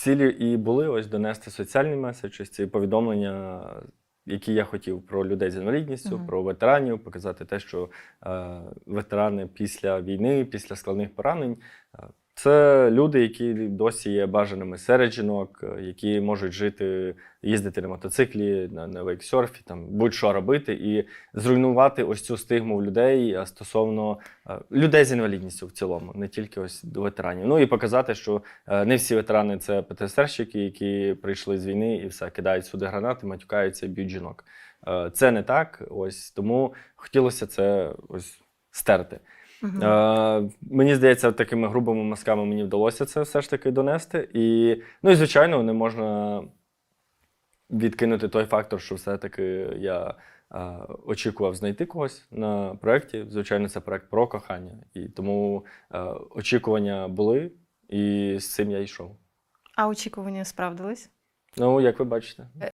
цілі і були ось донести соціальний меседж, ось ці повідомлення, які я хотів про людей з інвалідністю, угу. про ветеранів, показати те, що е, ветерани після війни, після складних поранень. Це люди, які досі є бажаними серед жінок, е, які можуть жити, їздити на мотоциклі, на, на вейксерфі, там будь-що робити, і зруйнувати ось цю стигму в людей стосовно е, людей з інвалідністю в цілому, не тільки ось до ветеранів. Ну і показати, що е, не всі ветерани це ПТСРщики, які прийшли з війни і все кидають сюди гранати, матюкаються б'ють жінок. Це не так. Ось тому хотілося це ось стерти. Мгм. Е, мені здається, такими грубими мазками мені вдалося це все ж таки донести. І, ну і звичайно, не можна відкинути той фактор, що все-таки я е, очікував знайти когось на проєкті. Звичайно, це проєкт про кохання. І тому е, очікування були, і з цим я йшов. А очікування справдились? Ну, як ви бачите.